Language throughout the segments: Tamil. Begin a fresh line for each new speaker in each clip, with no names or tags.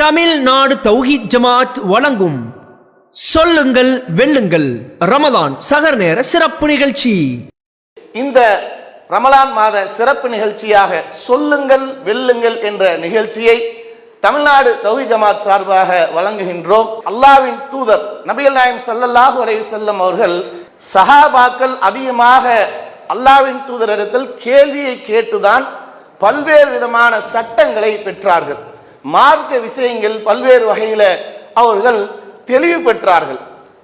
தமிழ்நாடு தௌஹி ஜமாத் வழங்கும் சொல்லுங்கள் வெல்லுங்கள். ரமதான் சகர் நேர சிறப்பு நிகழ்ச்சி.
இந்த ரமலான் மாத சிறப்பு நிகழ்ச்சியாக சொல்லுங்கள் வெல்லுங்கள் என்ற நிகழ்ச்சியை தமிழ்நாடு தௌஹி ஜமாத் சார்பாக வழங்குகின்றோம். அல்லாவின் தூதர் நபிகள் நாயம் சல்லல்லாஹு அலைவு செல்லம் அவர்கள் சஹாபாக்கள் அதிகமாக அல்லாவின் தூதரிடத்தில் கேள்வியை கேட்டுதான் பல்வேறு விதமான சட்டங்களை பெற்றார்கள். மார்க்க விஷயங்கள் பல்வேறு வகையில் அவர்கள் தெளிவு பெற்றார்கள்.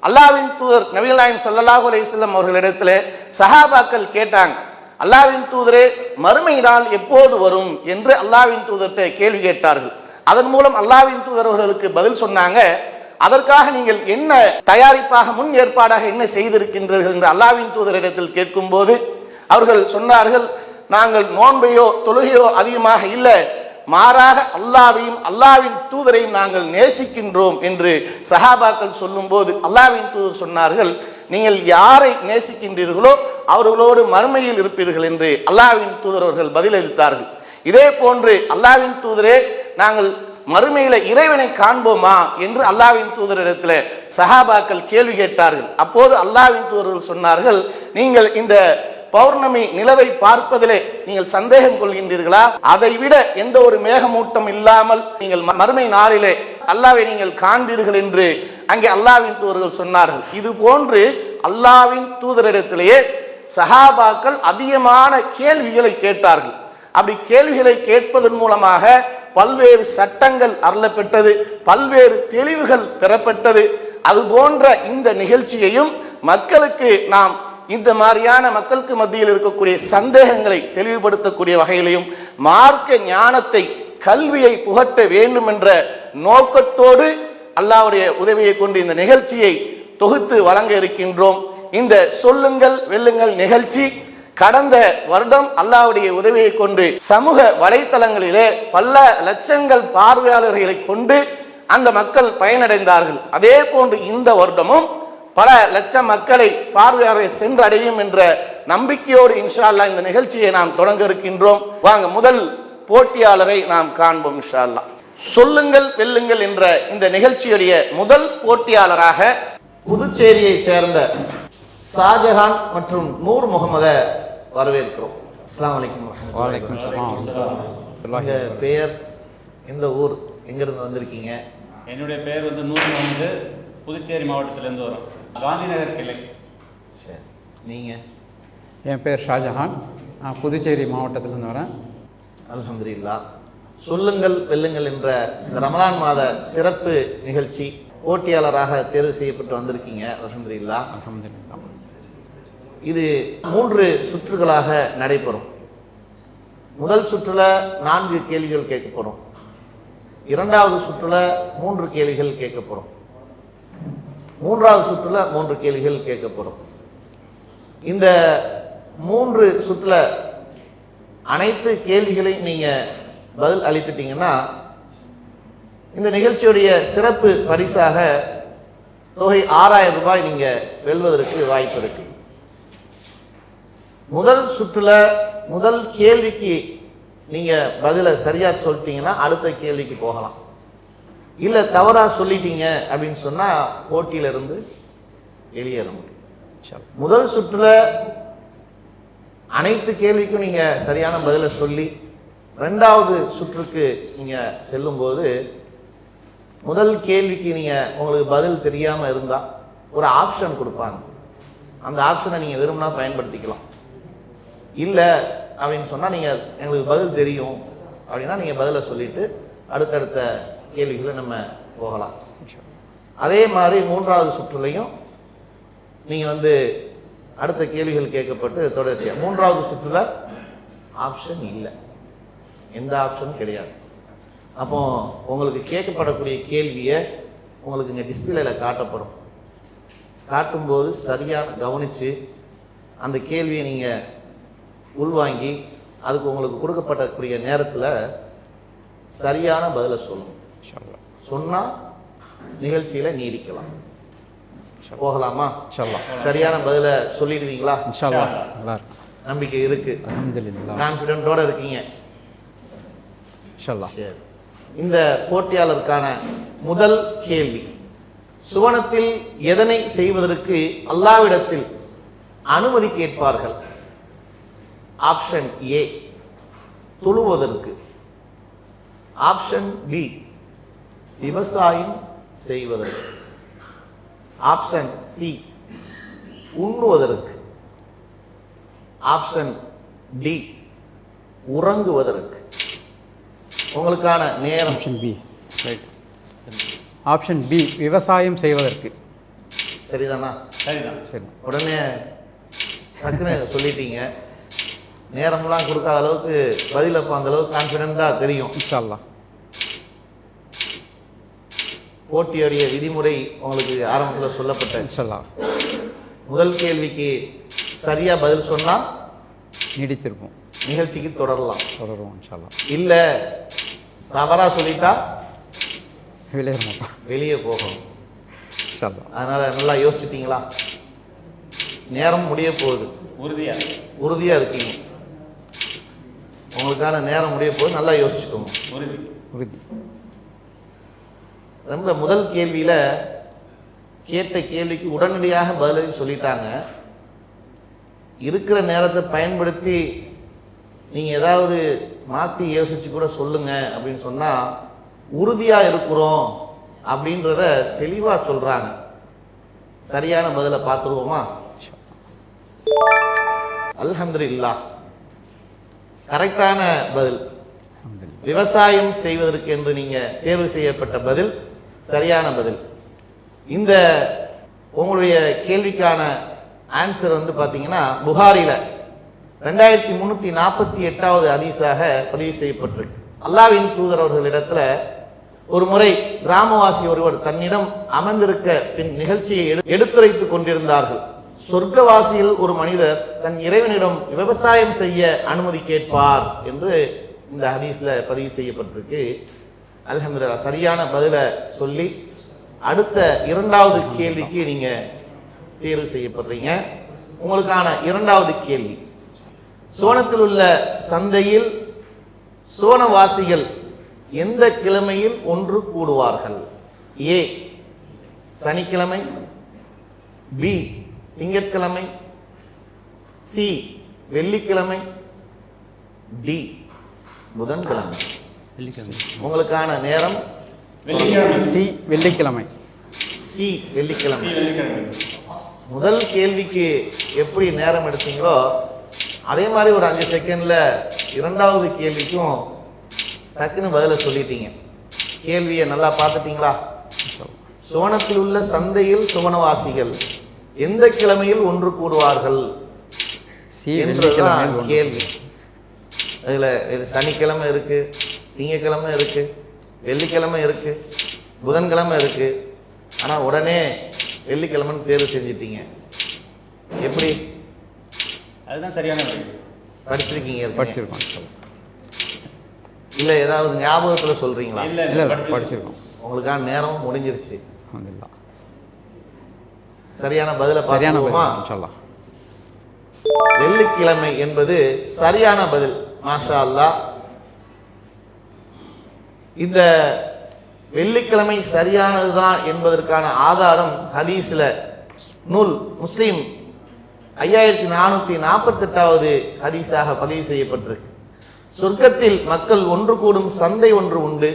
அல்லாவின் தூதர் நபிகள் நாயம் ஸல்லல்லாஹு அலைஹி அவர்களிடத்தில் சஹாபாக்கள் கேட்டாங்க அல்லாவின் தூதரே மறுமை நாள் எப்போது வரும்? என்று அல்லாவின் தூதர்கிட்ட கேள்வி கேட்டார்கள். அதன் மூலம் அல்லாவின் தூதர் அவர்களுக்கு பதில் சொன்னாங்க அதற்காக நீங்கள் என்ன தயாரிப்பாக முன் ஏற்பாடாக என்ன செய்திருக்கின்றீர்கள்? என்று அல்லாவின் தூதரிடத்தில் கேட்கும்போது அவர்கள் சொன்னார்கள் நாங்கள் நோன்பையோ தொழுகையோ அதிகமாக இல்லை. மாறாக அல்லாவையும் அல்லாவின் தூதரையும் நாங்கள் நேசிக்கின்றோம் என்று சஹாபாக்கள் சொல்லும்போது அல்லாவின் தூதர் சொன்னார்கள் நீங்கள் யாரை நேசிக்கின்றீர்களோ அவர்களோடு மறுமையில் இருப்பீர்கள் என்று அல்லாவின் தூதர் அவர்கள் பதிலளித்தார்கள். இதே போன்று அல்லாவின் தூதரே நாங்கள் மறுமையில இறைவனை காண்போமா? என்று அல்லாவின் தூதரிடத்தில் சஹாபாக்கள் கேள்வி கேட்டார்கள். அப்போது அல்லாவின் தூதர்கள் சொன்னார்கள் நீங்கள் இந்த பௌர்ணமி நிலவை பார்ப்பதிலே நீங்கள் சந்தேகம் கொள்கின்றீர்களா? அதை விட எந்த ஒரு மேகமூட்டம் இல்லாமல் நீங்கள் ம- மறுமை நாளிலே அல்லாவை நீங்கள் காண்பீர்கள் என்று அங்கே அல்லாவின் தூதர்கள் சொன்னார்கள். இது போன்று அல்லாவின் தூதரிடத்திலேயே சஹாபாக்கள் அதிகமான கேள்விகளை கேட்டார்கள். அப்படி கேள்விகளை கேட்பதன் மூலமாக பல்வேறு சட்டங்கள் அருளப்பெற்றது பல்வேறு தெளிவுகள் பெறப்பட்டது. அது போன்ற இந்த நிகழ்ச்சியையும் மக்களுக்கு நாம் இந்த மாதிரியான மக்களுக்கு மத்தியில் இருக்கக்கூடிய சந்தேகங்களை தெளிவுபடுத்தக்கூடிய வகையிலையும் மார்க்க ஞானத்தை கல்வியை புகட்ட வேண்டும் என்ற நோக்கத்தோடு அல்லாவுடைய உதவியை கொண்டு இந்த நிகழ்ச்சியை தொகுத்து வழங்க இருக்கின்றோம். இந்த சொல்லுங்கள் வெல்லுங்கள் நிகழ்ச்சி கடந்த வருடம் அல்லாவுடைய உதவியை கொண்டு சமூக வலைத்தளங்களிலே பல லட்சங்கள் பார்வையாளர்களை கொண்டு அந்த மக்கள் பயனடைந்தார்கள். அதே போன்று இந்த வருடமும் பல லட்சம் மக்களை பார்வையாளரை சென்றடையும் என்ற நம்பிக்கையோடு இன்ஷா அல்லாஹ் இந்த நிகழ்ச்சியை நாம் தொடங்க இருக்கின்றோம். வாங்க முதல் போட்டியாளரை நாம் காண்போம் இன்ஷா அல்லாஹ் சொல்லுங்கள் வெல்லுங்கள் என்ற இந்த நிகழ்ச்சியுடைய முதல் போட்டியாளராக புதுச்சேரியை சேர்ந்த ஷாஜஹான் மற்றும் நூர் முகமதை வரவேற்கிறோம். அஸ்ஸலாமு அலைக்கும் வரஹ்மத்துல்லாஹி
வலைக்கும்
பெயர் எந்த ஊர் எங்கிருந்து வந்திருக்கீங்க?
என்னுடைய பெயர் வந்து நூறு முகமது புதுச்சேரி மாவட்டத்திலேருந்து வரும். காந்தி நகர் கிளை.
சரி நீங்க.
என் பேர் ஷாஜஹான். நான் புதுச்சேரி மாவட்டத்திலேருந்து வரேன்.
அல்ஹம்துலில்லாஹ் சொல்லுங்கள் வெல்லுங்கள் என்ற இந்த ரமலான் மாத சிறப்பு நிகழ்ச்சி போட்டியாளராக தேர்வு செய்யப்பட்டு வந்திருக்கீங்க. அல்ஹம்துலில்லாஹ்
அல்ஹம்துலில்லாஹ்
இது மூன்று சுற்றுகளாக நடைபெறும். முதல் சுற்றுல நான்கு கேள்விகள் கேட்கப்படும். இரண்டாவது சுற்றுல மூன்று கேள்விகள் கேட்கப்படும். மூன்றாவது சுற்றுல மூன்று கேள்விகள் கேட்கப்படும். இந்த மூன்று சுற்றுல அனைத்து கேள்விகளையும் நீங்க பதில் அளித்துட்டீங்கன்னா இந்த நிகழ்ச்சியுடைய சிறப்பு பரிசாக தொகை ஆறாயிரம் ரூபாய் நீங்க வெல்வதற்கு வாய்ப்பு இருக்கு. முதல் சுற்றுல முதல் கேள்விக்கு நீங்க பதில சரியா சொல்லிட்டீங்கன்னா அடுத்த கேள்விக்கு போகலாம். இல்ல தவறா சொல்லிட்டீங்க அப்படின்னு சொன்னா போட்டியில இருந்து வெளியேற முடியும். முதல் சுற்றுல அனைத்து கேள்விக்கும் நீங்க சரியான பதில சொல்லி ரெண்டாவது சுற்றுக்கு நீங்க செல்லும்போது முதல் கேள்விக்கு நீங்க உங்களுக்கு பதில் தெரியாம இருந்தா ஒரு ஆப்ஷன் கொடுப்பாங்க. அந்த ஆப்ஷனை நீங்க விரும்பினா பயன்படுத்திக்கலாம். இல்ல அப்படின்னு சொன்னா நீங்க எங்களுக்கு பதில் தெரியும். அப்படின்னா நீங்க பதில சொல்லிட்டு அடுத்தடுத்த கேள்விகளை நம்ம போகலாம். அதே மாதிரி மூன்றாவது சுற்றுலையும் நீங்க வந்து அடுத்த கேள்விகள் கேட்கப்பட்டு தொடர்ச்சியா. மூன்றாவது சுற்றுல ஆப்ஷன் இல்லை. எந்த ஆப்ஷனும் கிடையாது. அப்போ உங்களுக்கு கேட்கப்படக்கூடிய கேள்வியை உங்களுக்கு இங்க டிஸ்பிளேல காட்டப்படும். காட்டும்போது சரியான கவனிச்சு அந்த கேள்வியை நீங்க உள்வாங்கி அதுக்கு உங்களுக்கு கொடுக்கப்படக்கூடிய நேரத்துல சரியான பதிலை சொல்லணும்
இன்ஷா அல்லாஹ்.
சொன்னா நிகழ்ச்சியில நீடிக்கலாம். போகலாமா?
இன்ஷா அல்லாஹ்.
சரியான பதில சொல்லிடுவீங்களா?
இன்ஷா அல்லாஹ். நல்லா இருக்கும்
நம்பிக்கை இருக்கு.
அல்ஹம்துலில்லாஹ்.
கான்பிடென்ட்டோட இருக்கீங்க.
இன்ஷா அல்லாஹ்.
சரி. இந்த போட்டியாளருக்கான முதல் கேள்வி. சுவனத்தில் எதனை செய்வதற்கு அல்லாவிடத்தில் அனுமதி கேட்பார்கள்? ஆப்ஷன் ஏ தொழுவதற்கு ஆப்ஷன் பி விவசாயம் செய்வதற்கு. ஆப்ஷன் சி உண்ணுவதற்கு. ஆப்ஷன் டி உறங்குவதற்கு. உங்களுக்கான நேரம்.
Option B right option B விவசாயம் செய்வதற்கு.
சரிதானா?
சரிதான்.
சரி.
உடனே டக்குன்னு சொல்லிட்டீங்க. நேரம்லாம் கொடுக்காத அளவுக்கு பதில் அப்போ அந்த அளவுக்கு கான்ஃபிடென்ட்டாக தெரியும்.
இன்ஷா அல்லாஹ்
போட்டியுடைய விதிமுறை உங்களுக்கு ஆரம்பத்தில் சொல்லப்பட்ட
இன்ஷா அல்லாஹ்
முதல் கேள்விக்கு சரியா பதில் சொன்னா
நீடித்திருப்போம்.
நிகழ்ச்சிக்கு தொடரலாம்.
தொடருவோம் இன்ஷா அல்லாஹ்
இல்ல தவறா சொல்லிட்டா
மாட்டோம்
வெளியே போகணும். அதனால நல்லா யோசிச்சிட்டீங்களா? நேரம் முடிய போகுது.
உறுதியா?
உறுதியா இருக்கீங்க. உங்களுக்கான நேரம் முடிய போகுது நல்லா யோசிச்சுக்கோங்க.
உறுதி.
உறுதி.
ரொம்ப முதல் கேள்வியில கேட்ட கேள்விக்கு உடனடியாக பதிலடி சொல்லிட்டாங்க. இருக்கிற நேரத்தை பயன்படுத்தி நீங்க ஏதாவது மாத்தி யோசிச்சு கூட சொல்லுங்க அப்படின்னு சொன்னா உறுதியா இருக்கிறோம் அப்படின்றத தெளிவா சொல்றாங்க. சரியான பதிலை பார்த்துருவோமா?
இன்ஷா
அல்ஹம்துலில்லாஹ். கரெக்டான பதில். விவசாயம் செய்வதற்கு என்று நீங்க தேர்வு செய்யப்பட்ட பதில். சரியான பதில். இந்த உங்களுடைய கேள்விக்கான ஆன்சர் வந்து பார்த்தீங்கன்னா புகாரில் ரெண்டாயிரத்தி முந்நூற்றி நாற்பத்தி எட்டாவது அதிசாக பதிவு செய்யப்பட்டிருக்கு. அல்லாவின் தூதர் அவர்களிடத்துல ஒரு முறை கிராமவாசி ஒருவர் தன்னிடம் அமர்ந்திருக்க பின் நிகழ்ச்சியை எடுத்துரைத்துக் கொண்டிருந்தார்கள். சொர்க்கவாசியில் ஒரு மனிதர் தன் இறைவனிடம் விவசாயம் செய்ய அனுமதி கேட்பார் என்று இந்த ஹதீஸ்ல பதிவு செய்யப்பட்டிருக்கு. அலமதுல்லா சரியான பதிலை சொல்லி அடுத்த இரண்டாவது கேள்விக்கு நீங்க தேர்வு செய்யப்படுறீங்க. உங்களுக்கான இரண்டாவது கேள்வி. சோனத்தில் உள்ள சந்தையில் சோனவாசிகள் எந்த கிழமையில் ஒன்று கூடுவார்கள்? ஏ சனிக்கிழமை பி திங்கட்கிழமை சி வெள்ளிக்கிழமை டி புதன்கிழமை. உங்களுக்கான நேரம்
வெள்ளிக்கிழமை.
சி வெள்ளிக்கிழமை.
சி வெள்ளிக்கிழமை.
வெள்ளிக்கிழமை.
முதல் கேள்விக்கு எப்படி நேரம் எடுத்தீங்களோ அதே மாதிரி ஒரு அஞ்சு செகண்ட்ல இரண்டாவது கேள்விக்கும் டக்குன்னு பதில சொல்லிட்டீங்க. கேள்வியை நல்லா பார்த்துட்டீங்களா? சோனத்தில் உள்ள சந்தையில் சுவனவாசிகள் எந்த கிழமையில் ஒன்று கூடுவார்கள்
வெள்ளிக்கிழமை ஒன்று.
கேள்வி. அதுல இது சனிக்கிழமை இருக்கு திங்கக்கிழமை இருக்கு வெள்ளிக்கிழமை இருக்கு புதன்கிழமை இருக்கு. ஆனா உடனே வெள்ளிக்கிழமைன்னு தேர்வு செஞ்சிட்டீங்க. எப்படி?
அதுதான் சரியான
படிச்சிருக்கீங்க?
படிச்சிருக்கோம்.
இல்ல ஏதாவது ஞாபகத்துல சொல்றீங்களா?
இல்ல படிச்சிருக்கோம்.
உங்களுக்கான நேரம் முடிஞ்சிருச்சு. சரியான பதில
சரியான
பார்த்துருவோமா
பதில் இன்ஷா அல்லாஹ்
வெள்ளிக்கிழமை என்பது சரியான பதில் மாஷா அல்லாஹ் இந்த வெள்ளிக்கிழமை சரியானதுதான் என்பதற்கான ஆதாரம் ஹதீஸ்ல. நூல் முஸ்லீம் ஐயாயிரத்தி நானூத்தி நாற்பத்தி எட்டாவது ஹதீஸாக பதிவு செய்யப்பட்டிருக்கு. சொர்க்கத்தில் மக்கள் ஒன்று கூடும் சந்தை ஒன்று உண்டு.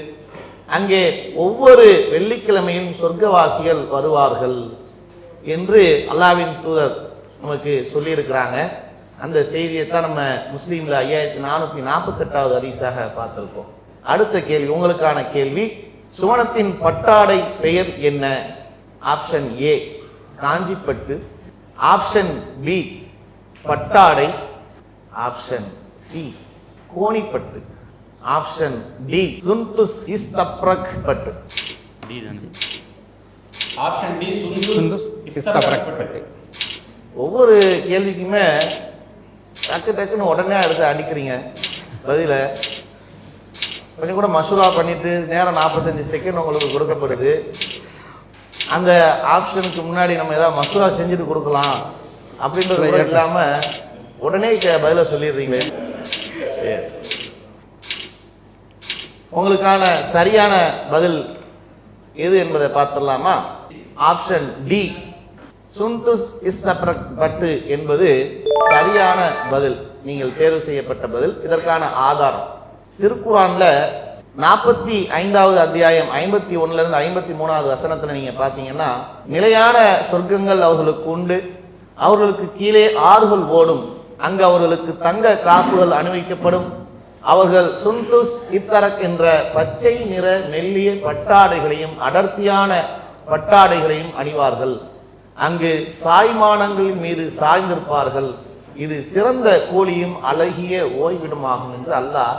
அங்கே ஒவ்வொரு வெள்ளிக்கிழமையும் சொர்க்கவாசிகள் வருவார்கள் என்று அல்லாவின் தூதர் நமக்கு சொல்லியிருக்கிறாங்க. அந்த செய்தியை தான் நம்ம முஸ்லீம்ல ஐயாயிரத்தி நானூத்தி நாற்பத்தி எட்டாவது ஹதீஸாக பார்த்திருக்கோம். அடுத்த கேள்வி உங்களுக்கான கேள்வி சுவனத்தின் பட்டாடை பெயர் என்ன? ஆப்ஷன் ஏ காஞ்சிப்பட்டு. ஆப்ஷன் பி பட்டாடை. ஆப்ஷன் சி கோணிப்பட்டு. ஆப்ஷன் டி சுந்துஸ் இஸ்தப்ரக் பட்டு.
டி தானே. ஆப்ஷன் டி சுந்து
சுந்துஸ் இஸ்தபரக்கப்பட்டு
ஒவ்வொரு கேள்விக்குமே டக்கு டக்குன்னு உடனே எடுத்து அடிக்கிறீங்க. பதில கொஞ்சம் கூட மசூரா பண்ணிட்டு நேரம் நாற்பத்தஞ்சு செகண்ட் உங்களுக்கு கொடுக்கப்படுது. அந்த ஆப்ஷனுக்கு முன்னாடி நம்ம ஏதாவது மசூரா செஞ்சுட்டு கொடுக்கலாம் அப்படின்றது கூட இல்லாம உடனே கே- பதில சொல்லிடுறீங்களே. சரி. உங்களுக்கான சரியான பதில் எது என்பதை பார்த்துடலாமா? ஆப்ஷன் டி சுந்துஸ் இஸ்தப்ரக்பட்டு என்பது சரியான பதில் நீங்கள் தேர்வு செய்யப்பட்ட பதில் இதற்கான ஆதாரம். திருக்குறான்ல நாற்பத்தி ஐந்தாவது அத்தியாயம் ஐம்பத்தி ஒண்ணுல இருந்து ஐம்பத்தி மூணாவது வசனத்துல நீங்க பாத்தீங்கன்னா நிலையான சொர்க்கங்கள் அவர்களுக்கு உண்டு அவர்களுக்கு கீழே ஆறுகள் ஓடும் அங்கு அவர்களுக்கு தங்க காப்புகள் அணிவிக்கப்படும் அவர்கள் சுந்துஸ் இத்தரக் என்ற பச்சை நிற மெல்லிய பட்டாடைகளையும் அடர்த்தியான பட்டாடைகளையும் அணிவார்கள். அங்கு சாய்மானங்களின் மீது சாய்ந்திருப்பார்கள். இது சிறந்த கூலியும் அழகிய ஓய்விடமாகும் என்று அல்லாஹ்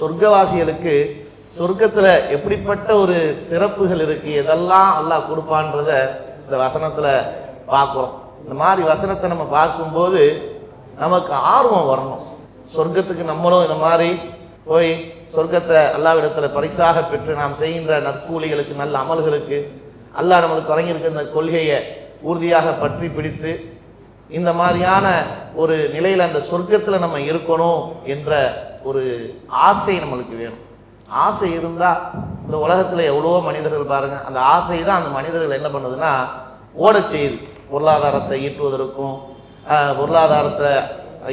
சொர்க்கவாசிகளுக்கு சொர்க்கத்துல எப்படிப்பட்ட ஒரு சிறப்புகள் இருக்கு எதெல்லாம் அல்லாஹ் கொடுப்பான்றத இந்த வசனத்துல பார்க்குறோம். இந்த மாதிரி வசனத்தை நம்ம பார்க்கும்போது நமக்கு ஆர்வம் வரணும். சொர்க்கத்துக்கு நம்மளும் இந்த மாதிரி போய் சொர்க்கத்தை அல்லாவிடத்துல பரிசாக பெற்று நாம் செய்கின்ற நற்கூலிகளுக்கு நல்ல அமல்களுக்கு அல்லாஹ் நம்மளுக்கு வழங்கியிருக்க இந்த கொள்கையை உறுதியாக பற்றி பிடித்து இந்த மாதிரியான ஒரு நிலையில் அந்த சொர்க்கத்தில் நம்ம இருக்கணும் என்ற ஒரு ஆசை நம்மளுக்கு வேணும். ஆசை இருந்தா இந்த உலகத்துல எவ்வளவோ மனிதர்கள் பாருங்க. அந்த ஆசை தான் அந்த மனிதர்கள் என்ன பண்ணுதுன்னா ஓடச் செய்யுது. பொருளாதாரத்தை ஈட்டுவதற்கும் பொருளாதாரத்தை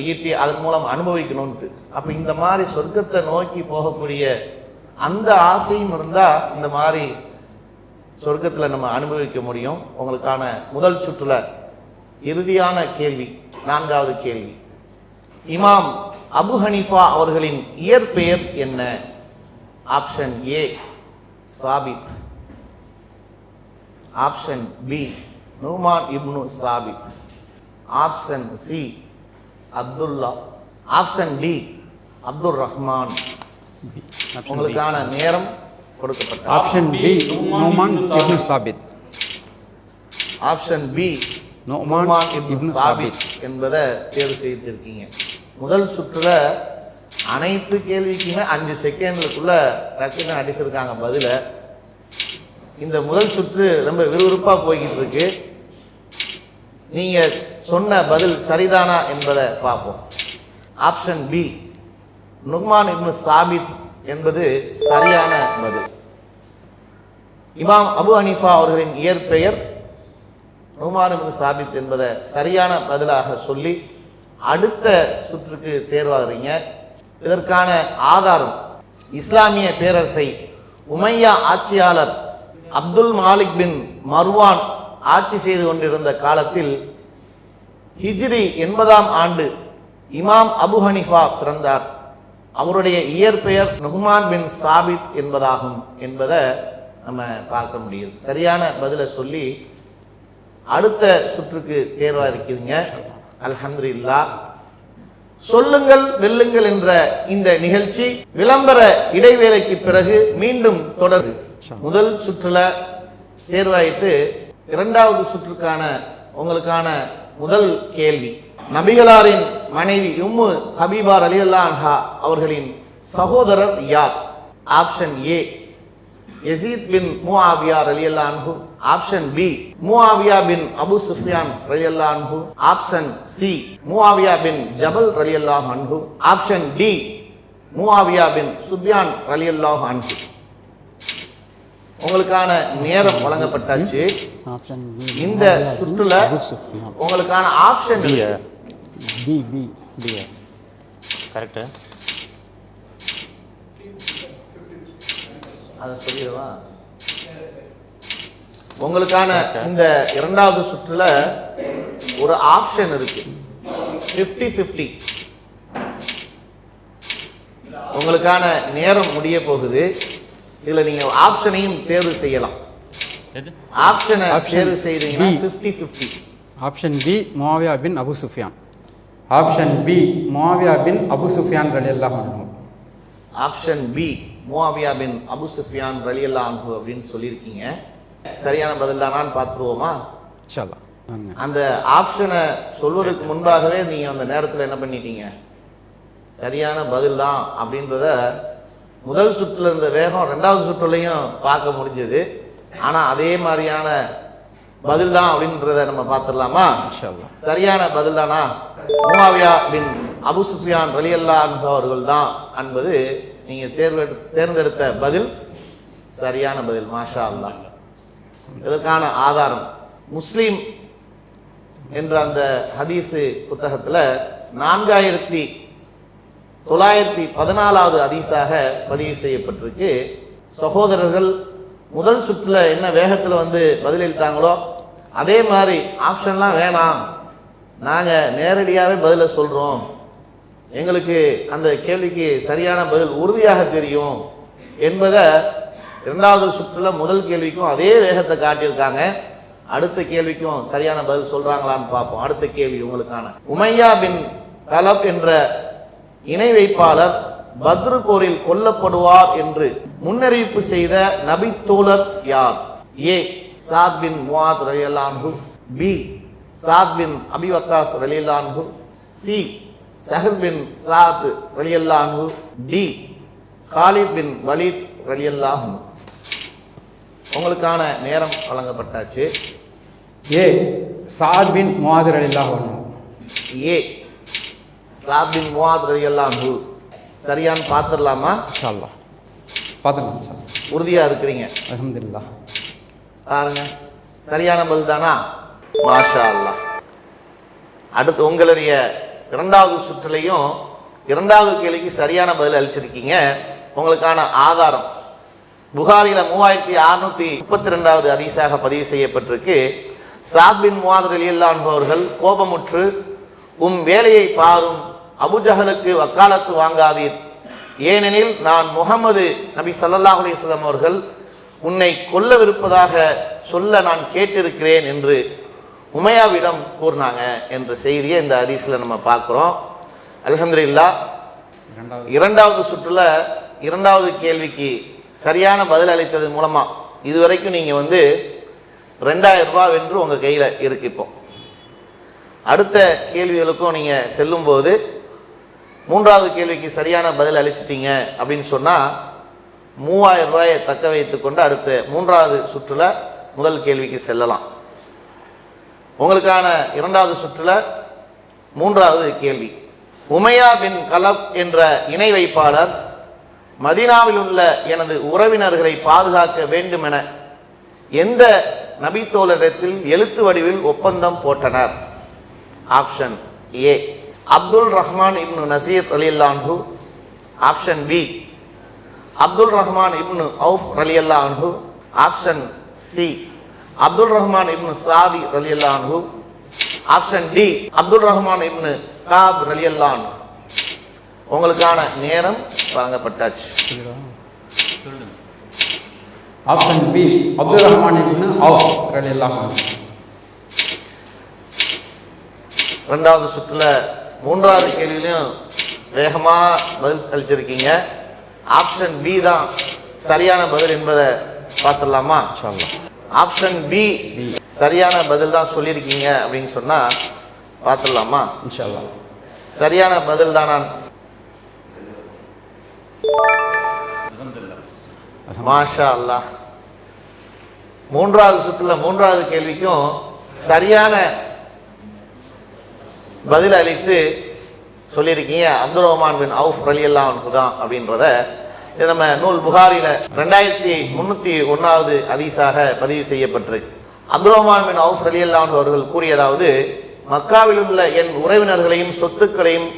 ஈட்டி அதன் மூலம் அனுபவிக்கணும்ட்டு அப்ப இந்த மாதிரி சொர்க்கத்தை நோக்கி போகக்கூடிய அந்த ஆசையும் இருந்தா இந்த மாதிரி சொர்க்கத்தில் நம்ம அனுபவிக்க முடியும். உங்களுக்கான முதல் சுற்றுல இறுதியான கேள்வி நான்காவது கேள்வி. இமாம் அபு ஹனீஃபா அவர்களின் இயற்பெயர் என்ன? ஆப்ஷன் ஏ சாபித். Option B Numan ibn Thabit. Option C Abdullah. Option D Abdul Rahman உங்களுக்கான நேரம் கொடுக்கப்பட்ட
ஆப்ஷன் பி நோமான் இப்னு சாபித்.
ஆப்ஷன் பி
நோமான்
இப்னு சாபித். என்பதை தேர்வு செய்திருக்கீங்க. முதல் சுற்றுல அனைத்து கேள்விக்குமே அஞ்சு செகண்ட்லுக்குள்ள டக்குன்னு அடிச்சிருக்காங்க பதில. இந்த முதல் சுற்று ரொம்ப விறுவிறுப்பா போய்கிட்டு இருக்கு நீங்க சொன்ன பதில் சரிதானா என்பதை பார்ப்போம். ஆப்ஷன் பி நுக்மான் இப்னு சாபித் என்பது சரியான பதில். இமாம் அபு ஹனீஃபா அவர்களின் இயற்பெயர் நுமான் இப்னு சாபித் என்பதை சரியான பதிலாக சொல்லி அடுத்த சுற்றுக்கு தேர்வாகிறீங்க. இதற்கான ஆதாரம் இஸ்லாமிய பேரரசை உமையா ஆட்சியாளர் அப்துல் மாலிக் பின் மர்வான் ஆட்சி செய்து கொண்டிருந்த காலத்தில் ஹிஜ்ரி எண்பதாம் ஆண்டு இமாம் அபு ஹனிஃபா பிறந்தார். அவருடைய இயற்பெயர் நுஹ்மான் பின் சாபித் என்பதாகும் என்பதை நம்ம பார்க்க முடியுது சரியான பதிலை சொல்லி அடுத்த சுற்றுக்கு தேர்வாக இருக்குதுங்க அல்ஹம்துலில்லாஹ். சொல்லுங்கள் வெல்லுங்கள் என்ற இந்த நிகழ்ச்சி விளம்பர இடைவேளைக்கு பிறகு மீண்டும் தொடருது. முதல் சுற்றுல தேர்வாயிட்டு இரண்டாவது சுற்றுக்கான உங்களுக்கான முதல் கேள்வி. நபிகளாரின் மனைவி உம்மு ஹபீபார் அலியல்லா அன்ஹா அவர்களின் சகோதரர் யார்? Option A. Yazid bin Muawiya ரலியல்லாஹு அன்ஹு option B Muawiya bin Abu Sufyan ரலியல்லாஹு அன்ஹு option C Muawiya bin Jabal ரலியல்லாஹு அன்ஹு option D Muawiya bin Sufyan ரலியல்லாஹு அன்ஹு உங்களுக்கான நேரம் வழங்கப்பட்டாச்சு.
ஆப்ஷன்
இந்த சுற்றுல உங்களுக்கான option.
B B B
correct
அதை சொல்லிடவா? உங்களுக்கான இந்த இரண்டாவது சுற்றுல ஒரு ஆப்ஷன் இருக்கு. 50 50 உங்களுக்கான நேரம் முடிய போகுது. இதுல நீங்க ஆப்ஷனையும் தேர்வு செய்யலாம்.
எது?
ஆப்ஷனை
Option
தேர்வு செய்தீங்கன்னா
B.
50 50
option B Muawiya bin Abu Sufyan. Option B Muawiya bin Abu Sufyan ரலியல்லாஹு அன்ஹு.
Option B Muawiya bin Abu Sufyan ரலியல்லாஹு அன்ஹு அப்படின்னு சொல்லியிருக்கீங்க. சரியான பதில் தானான்னு பார்த்துருவோமா?
இன்ஷா அல்லாஹ் வாங்க.
அந்த ஆப்ஷனை சொல்வதற்கு முன்பாகவே நீங்க அந்த நேரத்துல என்ன பண்ணிட்டீங்க? சரியான பதில் தான் அப்படின்றத முதல் சுற்றுல இருந்த வேகம் ரெண்டாவது சுற்றுலையும் பார்க்க முடிஞ்சது. ஆனா அதே மாதிரியான பதில் தான் அப்படின்றத நம்ம பார்த்துடலாமா?
இன்ஷா அல்லாஹ்
சரியான பதில் தானா? முவாவியா பின் அபு சுஃபியான் ரலியல்லா அவர்கள் தான் என்பது நீங்க தேர்வு தேர்ந்தெடுத்த பதில். சரியான பதில் மாஷா அல்லாஹ் இதற்கான ஆதாரம்? முஸ்லீம் என்ற அந்த ஹதீஸு புத்தகத்தில் நான்காயிரத்தி தொள்ளாயிரத்தி பதினாலாவது ஹதீஸாக பதிவு செய்யப்பட்டிருக்கு. சகோதரர்கள் முதல் சுற்றுல என்ன வேகத்தில் வந்து பதிலளித்தாங்களோ அதே மாதிரி ஆப்ஷன்லாம் வேணாம். நாங்கள் நேரடியாகவே பதிலை சொல்கிறோம் எங்களுக்கு அந்த கேள்விக்கு சரியான பதில் உறுதியாக தெரியும் என்பதை இரண்டாவது சுற்றுல முதல் கேள்விக்கும் அதே வேகத்தை காட்டியிருக்காங்க. அடுத்த கேள்விக்கும் சரியான பதில் சொல்றாங்களான்னு பார்ப்போம். அடுத்த கேள்வி உங்களுக்கான. உமையா பின் கலப் என்ற இணை வைப்பாளர் பத்ரு போரில் கொல்லப்படுவார் என்று முன்னறிவிப்பு செய்த நபி தோழர் யார்? A. Saad bin Muadh ரலியல்லான்ஹு B. Saad bin Abi Waqqas ரலியல்லான்ஹு C. Sahar bin Saad ரலியல்லான்ஹு டி. காலித் பின் வலித் ரலியல்லாஹு உங்களுக்கான நேரம் வழங்கப்பட்டாச்சு.
ஏ சாத் பின் அலில்லாஹ்
ஏ சாத் பின் முவாத் ரலியல்லான்ஹு சரியான்னு பார்த்துடலாமா?
இன்ஷா அல்லாஹ் பார்த்துக்கலாம் இன்ஷா
உறுதியா இருக்கிறீங்க?
அலமதுல்லா
பாருங்க. சரியான பதில் தானா? மாஷா அல்லாஹ் அடுத்து உங்களுடைய இரண்டாவது சுற்றுலையும் இரண்டாவது கேள்விக்கு சரியான பதில் அளிச்சிருக்கீங்க. உங்களுக்கான ஆதாரம் புகாரில மூவாயிரத்தி அறுநூத்தி முப்பத்தி ரெண்டாவது அதிசாக பதிவு செய்யப்பட்டிருக்கு. சாத் முவாதரில் முவாதர் அலியல்லான் அவர்கள் கோபமுற்று உம் வேலையை பாரும் அபுஜஹலுக்கு வக்காலத்து வாங்காதீர். ஏனெனில் நான் முகமது நபி சல்லாஹ் அலிஸ்லாம் அவர்கள் உன்னை கொல்லவிருப்பதாக சொல்ல நான் கேட்டிருக்கிறேன் என்று உமையாவிடம் கூறினாங்க என்ற செய்தியை இந்த ஹதீஸ்ல நம்ம பார்க்குறோம். அல்ஹம்துலில்லாஹ்
இரண்டாவது
இரண்டாவது சுற்றுல இரண்டாவது கேள்விக்கு சரியான பதில் அளித்தது மூலமா இதுவரைக்கும் நீங்கள் வந்து ரெண்டாயிரம் ரூபா வென்று உங்கள் கையில் இருக்கு இப்போ. அடுத்த கேள்விகளுக்கும் நீங்கள் செல்லும்போது மூன்றாவது கேள்விக்கு சரியான பதில் அளிச்சிட்டீங்க அப்படின்னு சொன்னால் மூவாயிரம் ரூபாயை தக்க வைத்துக்கொண்டு அடுத்த மூன்றாவது சுற்றில் முதல் கேள்விக்கு செல்லலாம். உங்களுக்கான இரண்டாவது சுற்றில் மூன்றாவது கேள்வி. உமையா பின் கலப் என்ற இணை வைப்பாளர் மதீனாவில் உள்ள எனது உறவினர்களை பாதுகாக்க வேண்டுமென எந்த நபித்தோழரிடத்தில் எழுத்து வடிவில் ஒப்பந்தம் போட்டனர். Option A. Abdul Rahman ibn Nasir அலியல்லான்ஹு option B. Abdul Rahman ibn Awf அலியல்லான்ஹு option C. Abdul Rahman ibn Saadi அலியல்லான்ஹு option D. Abdul Rahman ibn Kaab அலியல்லான்ஹு உங்களுக்கான நேரம் வழங்கப்பட்டாச்சு
option B Abdul Rahman ibn ரலியல்லாஹு
ரெண்டாவது சுற்றுல மூன்றாவது கேள்வியிலையும் வேகமா பதில் அளிச்சிருக்கீங்க ஆப்ஷன் பி தான் சரியான பதில் என்பதை பார்த்துடலாமா? ஆப்ஷன் பி சரியான பதில் தான் சொல்லியிருக்கீங்க அப்படின்னு சொன்னா பார்த்துடலாமா? சரியான பதில் தான் நான் மாஷா அல்லா மூன்றாவது சுற்றுல மூன்றாவது கேள்விக்கும் சரியான பதில் அளித்து சொல்லியிருக்கீங்க. அப்துல் ரஹ்மான் பின் அவுஃப் ரலியல்லாஹு தான் அப்படின்றத இது நம்ம நூல் புகாரில ரெண்டாயிரத்தி முன்னூத்தி ஒன்னாவது அதிசாக பதிவு செய்யப்பட்டிருக்கு. அப்துல் ரஹ்மான் பின் அவுஃப் ரலியல்லாஹு அவர்கள் கூறியதாவது மக்காவில் உள்ள என் உறவினர்களையும் சொத்துக்களையும்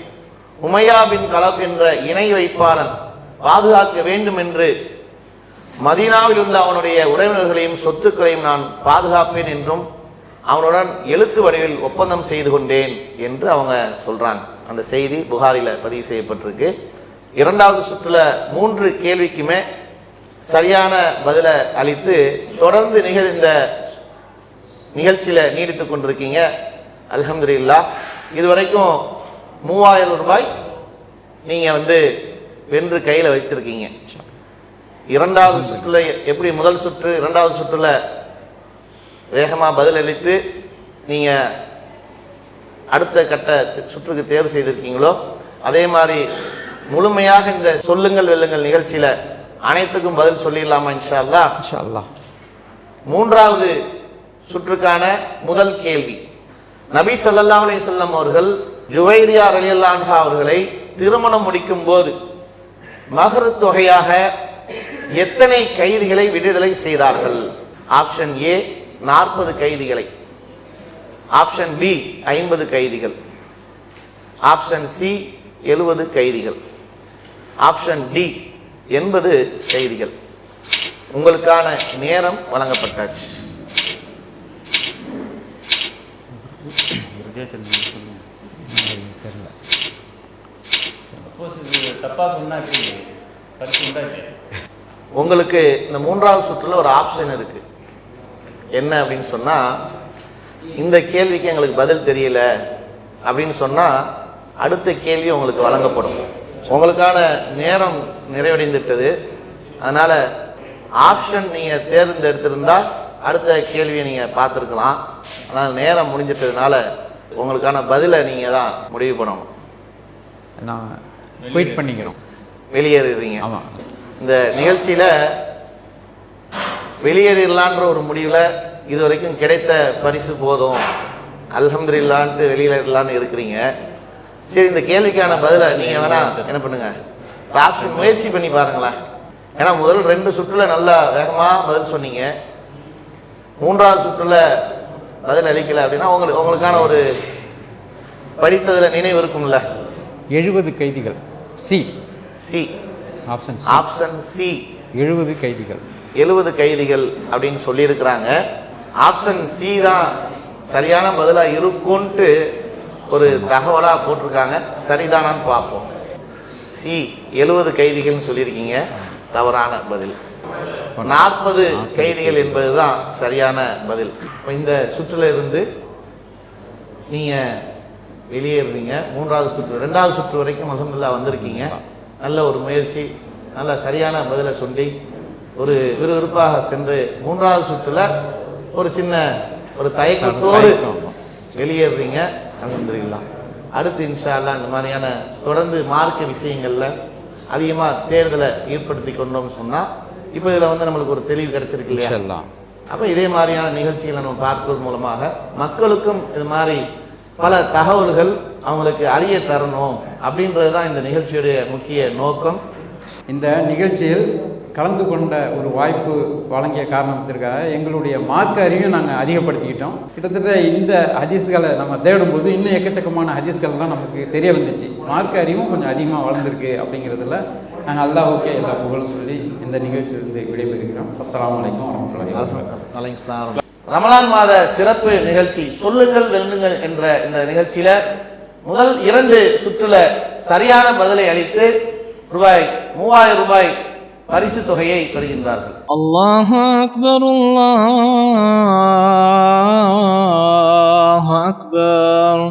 உமையா பின் கலப் என்ற இணை வைப்பாளன் பாதுகாக்க வேண்டும் என்று மதீனாவில் உள்ள அவனுடைய உறவினர்களையும் சொத்துக்களையும் நான் பாதுகாப்பேன் என்றும் அவனுடன் எழுத்து வடிவில் ஒப்பந்தம் செய்து கொண்டேன் என்று அவங்க சொல்றாங்க. அந்த செய்தி புகாரில பதிவு செய்யப்பட்டிருக்கு. இரண்டாவது சுற்றுல மூன்று கேள்விக்குமே சரியான பதிலை அளித்து தொடர்ந்து நிகழ்ந்த நிகழ்ச்சியில நீடித்துக் கொண்டிருக்கீங்க. அல்ஹம்துலில்லாஹ். இதுவரைக்கும் மூவாயிரம் ரூபாய் நீங்க வந்து வென்று கையில வச்சிருக்கீங்க. இரண்டாவது சுற்றுல எப்படி முதல் சுற்று இரண்டாவது சுற்றுல வேகமா பதில் அளித்து நீங்க அடுத்த கட்ட சுற்றுக்கு தேர்வு செய்திருக்கீங்களோ அதே மாதிரி முழுமையாக இந்த சொல்லுங்கள் வெல்லுங்கள் நிகழ்ச்சியில அனைத்துக்கும் பதில் சொல்லிடலாமா இன்ஷா அல்லாஹ்
இன்ஷா அல்லாஹ்
மூன்றாவது சுற்றுக்கான முதல் கேள்வி. நபி ஸல்லல்லாஹு அலைஹி வஸல்லம் அவர்கள் ஜுவைரியா ரலியல்லாஹு அன்ஹா அவர்களை திருமணம் முடிக்கும் போது மகர தொகையாக எத்தனை கைதிகளை விடுதலை செய்தார்கள்? ஆப்ஷன் ஏ நாற்பது கைதிகளை. ஆப்ஷன் பி ஐம்பது கைதிகள். ஆப்ஷன் சி எழுபது கைதிகள். ஆப்ஷன் டி எண்பது கைதிகள். உங்களுக்கான நேரம் வழங்கப்பட்டாச்சு.
சப்போஸ் இது தப்பாக சொன்னால் எப்படி பரிசு உண்டா இல்லையா
உங்களுக்கு இந்த மூன்றாவது சுற்றுல ஒரு ஆப்ஷன் இருக்கு. என்ன அப்படின்னு சொன்னா இந்த கேள்விக்கு எங்களுக்கு பதில் தெரியல அப்படின்னு சொன்னா அடுத்த கேள்வி உங்களுக்கு வழங்கப்படும். உங்களுக்கான நேரம் நிறைவடைந்துட்டது அதனால ஆப்ஷன் நீங்க தேர்ந்தெடுத்திருந்தா அடுத்த கேள்வியை நீங்க பார்த்துருக்கலாம். ஆனால் நேரம் முடிஞ்சிட்டதுனால உங்களுக்கான பதிலை நீங்க தான் முடிவு பண்ணணும்.
நான் குயிட் பண்ணிக்கிறோம்.
வெளியேறுறீங்க.
ஆமாம்
இந்த நிகழ்ச்சியில வெளியேறிடலான்ற ஒரு முடிவில் இது வரைக்கும் கிடைத்த பரிசு போதும். அல்ஹம்துலில்லான்ட்டு வெளியேறலான்னு இருக்கிறீங்க. சரி இந்த கேள்விக்கான பதிலை நீங்க வேணா என்ன பண்ணுங்க? ஆப்ஷன் முயற்சி பண்ணி பாருங்களேன். ஏன்னா முதல் ரெண்டு சுற்றுல நல்லா வேகமா பதில் சொன்னீங்க. மூன்றாவது சுற்றுல பதில் அளிக்கல அப்படின்னா உங்களுக்கு உங்களுக்கான ஒரு படித்ததுல நினைவு இருக்கும்ல?
எழுபது கைதிகள். C
C
option
option C
எழுபது கைதிகள்.
எழுபது கைதிகள் அப்படின்னு சொல்லியிருக்கிறாங்க. ஆப்ஷன் சி தான் சரியான பதிலா இருக்கும்ட்டு ஒரு தகவலா போட்டிருக்காங்க. சரிதானான்னு பார்ப்போம். சி எழுபது கைதிகள்னு சொல்லியிருக்கீங்க. தவறான பதில். நாற்பது கைதிகள் என்பதுதான் சரியான பதில். இந்த சுற்றுல இருந்து நீங்க வெளியேறுறீங்க. மூன்றாவது சுற்று ரெண்டாவது சுற்று வரைக்கும் அல்ஹம்துலில்லாஹ் வந்திருக்கீங்க. நல்ல ஒரு முயற்சி நல்ல சரியான பதிலை சொல்லி ஒரு விறுவிறுப்பாக சென்று மூன்றாவது சுற்றுல ஒரு சின்ன ஒரு தயக்கத்தோடு. வெளியேறுறீங்க. அல்ஹம்துலில்லாஹ் அடுத்து இன்ஷா அல்லாஹ் இந்த மாதிரியான தொடர்ந்து மார்க்க விஷயங்கள்ல அதிகமா தேர்தலை ஈடுபடுத்தி கொண்டோம்னு சொன்னா இப்போ இதுல வந்து நம்மளுக்கு ஒரு தெளிவு கிடைச்சிருக்கு இல்லையா? அப்ப இதே மாதிரியான நிகழ்ச்சிகளை நம்ம பார்ப்பது மூலமாக மக்களுக்கும் இது மாதிரி பல தகவல்கள் அவங்களுக்கு அறிய தரணும் அப்படின்றது தான் இந்த நிகழ்ச்சியுடைய முக்கிய நோக்கம்.
இந்த நிகழ்ச்சியில் கலந்து கொண்ட ஒரு வாய்ப்பு வழங்கிய காரணத்திற்காக எங்களுடைய மார்க்க அறிவையும் நாங்கள் அதிகப்படுத்திக்கிட்டோம். கிட்டத்தட்ட இந்த ஹதீஸ்களை நம்ம தேடும்போது இன்னும் எக்கச்சக்கமான ஹதீஸ்கள்லாம் நமக்கு தெரிய வந்துச்சு. மார்க்க அறிவும் கொஞ்சம் அதிகமாக வளர்ந்துருக்கு அப்படிங்கிறதுல நாங்கள் அல்லாஹ்வுக்கே எல்லா புகழும் சொல்லி இந்த நிகழ்ச்சியிலிருந்து விடைபெறுகிறோம். அஸ்ஸலாமு அலைக்கும் வரமத்துல்லாஹி வபரகாத்துஹு.
அலைஹிஸ்ஸலாம். ரமலான் மாத சிறப்பு நிகழ்ச்சி சொல்லுங்கள் வெல்லுங்கள் என்ற இந்த நிகழ்ச்சியில முதல் இரண்டு சுற்றுல சரியான பதிலை அளித்து ரூபாய் மூவாயிரம் ரூபாய் பரிசு தொகையை பெறுகின்றார்கள்.
அல்லாஹ் அக்பர் அக்பர்.